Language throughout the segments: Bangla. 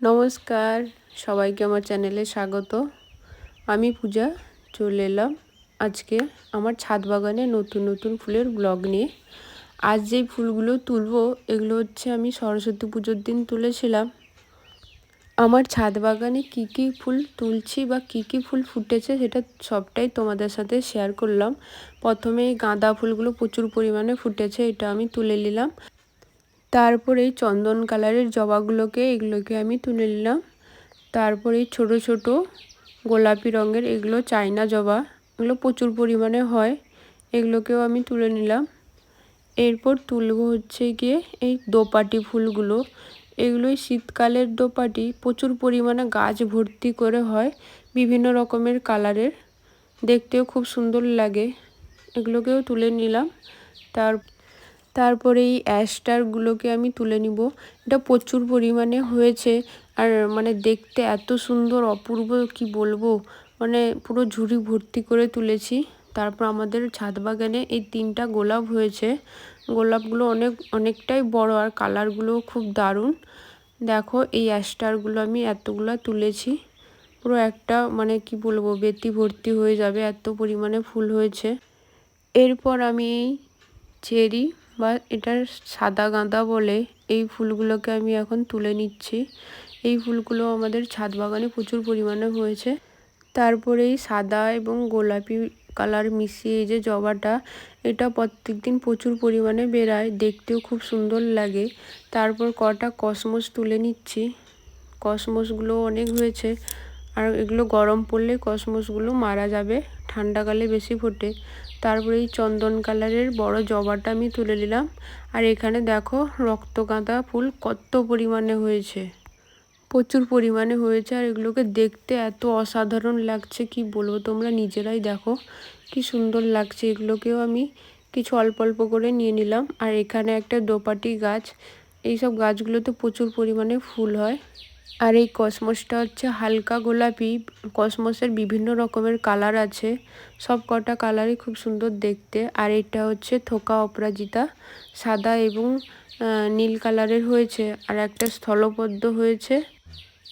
নমস্কার, সবাইকে আমার চ্যানেলে স্বাগত। আমি পূজা, চলে এলাম আজকে আমার ছাদ বাগানে নতুন নতুন ফুলের ব্লগ নিয়ে। আজ যেই ফুলগুলো তুলবো, এগুলো হচ্ছে আমি সরস্বতী পুজোর দিন তুলেছিলাম। আমার ছাদ বাগানে কি কি ফুল তুলছি বা কি কি ফুল ফুটেছে, সেটা সবটাই তোমাদের সাথে শেয়ার করলাম। প্রথমে গাঁদা ফুলগুলো প্রচুর পরিমাণে ফুটেছে, এটা আমি তুলে নিলাম। তারপরে এই চন্দন কালারের জবাগুলোকে এগুলোকে আমি তুলে নিলাম। তারপরে এই ছোটো ছোটো গোলাপি রঙের এগুলো চাইনা জবা, এগুলো প্রচুর পরিমাণে হয়, এগুলোকেও আমি তুলে নিলাম। এরপর তুলব হচ্ছে গিয়ে এই দোপাটি ফুলগুলো। এগুলোই শীতকালের দোপাটি, প্রচুর পরিমাণে গাছ ভর্তি করে হয় বিভিন্ন রকমের কালারের। দেখতেও খুব সুন্দর লাগে। এগুলোকেও তুলে নিলাম। তার তারপরে এই অ্যাস্টারগুলোকে আমি তুলে নিব। এটা প্রচুর পরিমাণে হয়েছে। আর মানে দেখতে এত সুন্দর, অপূর্ব কি বলব? মানে পুরো ঝুড়ি ভর্তি করে তুলেছি। তারপর আমাদের ছাদ বাগানে এই তিনটা গোলাপ হয়েছে। গোলাপগুলো অনেক, অনেকটাই বড় আর কালারগুলোও খুব দারুণ। দেখো, এই অ্যাস্টারগুলো আমি এতগুলো তুলেছি। পুরো একটা মানে কি বলব, বেতি ভর্তি হয়ে যাবে। এত পরিমাণে ফুল হয়েছে। এরপর আমি চেরি বা এটার সাদা গাঁদা বলে এই ফুলগুলোকে আমি এখন তুলে নিচ্ছি। এই ফুলগুলো আমাদের ছাদ বাগানে প্রচুর পরিমাণে হয়েছে। তারপরে এই সাদা এবং গোলাপি কালার মিশিয়ে যে জবাটা, এটা প্রত্যেক দিন প্রচুর পরিমাণে বেরায়, দেখতেও খুব সুন্দর লাগে। তারপর কটা কসমস তুলে নিচ্ছি। কসমসগুলো অনেক হয়েছে। আর এগুলো গরম পড়লে কসমসগুলো মারা যাবে, ঠান্ডাকালে বেশি ফোটে। তারপরে এই চন্দন কালারের বড় জবাটা আমি তুলে নিলাম। আর এখানে দেখো রক্তগাঁদা ফুল কত পরিমাণে হয়েছে। প্রচুর পরিমাণে হয়েছে আর এগুলোকে দেখতে এত অসাধারণ লাগছে, কি বলব তোমরা নিজেরাই দেখো। কি সুন্দর লাগছে এগুলোকেও আমি কিছু অল্প অল্প করে নিয়ে নিলাম। আর এখানে একটা দোপাটি গাছ, এইসব গাছগুলোতে প্রচুর পরিমাণে ফুল হয়। আর এই কসমসটা হচ্ছে হালকা গোলাপি, কসমসের বিভিন্ন রকমের কালার আছে। সব কটা কালারই খুব সুন্দর দেখতে। আর এটা হচ্ছে থোকা অপরাজিতা, সাদা এবং নীল কালারের হয়েছে। আর একটা স্থলপদ্ম হয়েছে।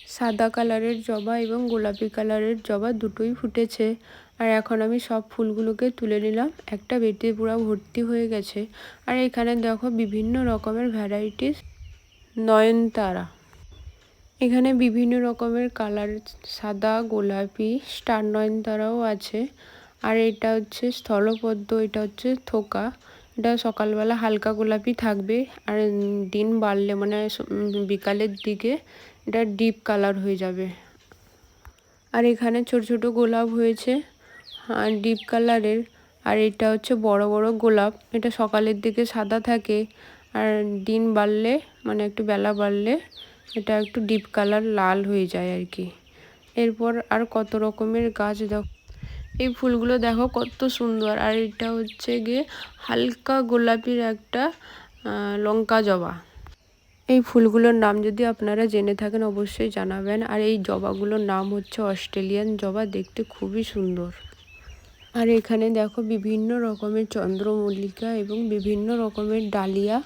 সাদা কালারের জবা এবং গোলাপি কালারের জবা দুটোই ফুটেছে। আর এখন আমি সব ফুলগুলোকে তুলে নিলাম। একটা বেটে পুরো ভর্তি হয়ে গেছে। আর এখানে দেখো বিভিন্ন রকমের ভ্যারাইটিস নয়নতারা। এখানে বিভিন্ন রকমের কালার, সাদা, গোলাপি, স্টার নয়নতারাও আছে। আর এটা হচ্ছে স্থলপদ্ম, এটা হচ্ছে থোকা। এটা সকালবেলা হালকা গোলাপি থাকবে। আর দিন বাড়লে মানে বিকালের দিকে এটা ডিপ কালার হয়ে যাবে। আর এখানে ছোট ছোট গোলাপ হয়েছে। আর ডিপ কালারের। আর এটা হচ্ছে বড় বড় গোলাপ। এটা সকালের দিকে সাদা থাকে। আর দিন বাড়লে মানে একটু বেলা বাড়লে এটা একটু ডিপ কালার লাল হয়ে যায় আর কি। এরপর আর কত রকমের গাছ দেখো, এই ফুলগুলো দেখো কত সুন্দর। আর এটা হচ্ছে গিয়ে হালকা গোলাপির একটা লঙ্কা জবা। এই ফুলগুলোর নাম যদি আপনারা জেনে থাকেন অবশ্যই জানাবেন। আর এই জবাগুলোর নাম হচ্ছে অস্ট্রেলিয়ান জবা, দেখতে খুবই সুন্দর। আর এখানে দেখো বিভিন্ন রকমের চন্দ্রমল্লিকা এবং বিভিন্ন রকমের ডালিয়া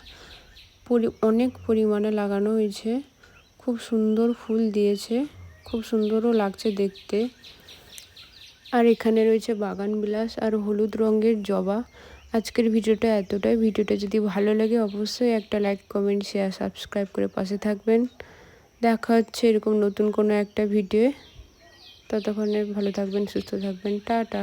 অনেক পরিমাণে লাগানো হয়েছে। খুব সুন্দর ফুল দিয়েছে। খুব সুন্দরও লাগছে দেখতে। আর এখানে রয়েছে বাগান বিলাস আর হলুদ রঙের জবা। আজকের ভিডিওটা এতটাই। ভিডিওটা যদি ভালো লাগে অবশ্যই একটা লাইক, কমেন্ট শেয়ার সাবস্ক্রাইব করে পাশে থাকবেন। দেখা হচ্ছে এরকম নতুন কোনো একটা ভিডিও। ততক্ষণে ভালো থাকবেন, সুস্থ থাকবেন। টাটা।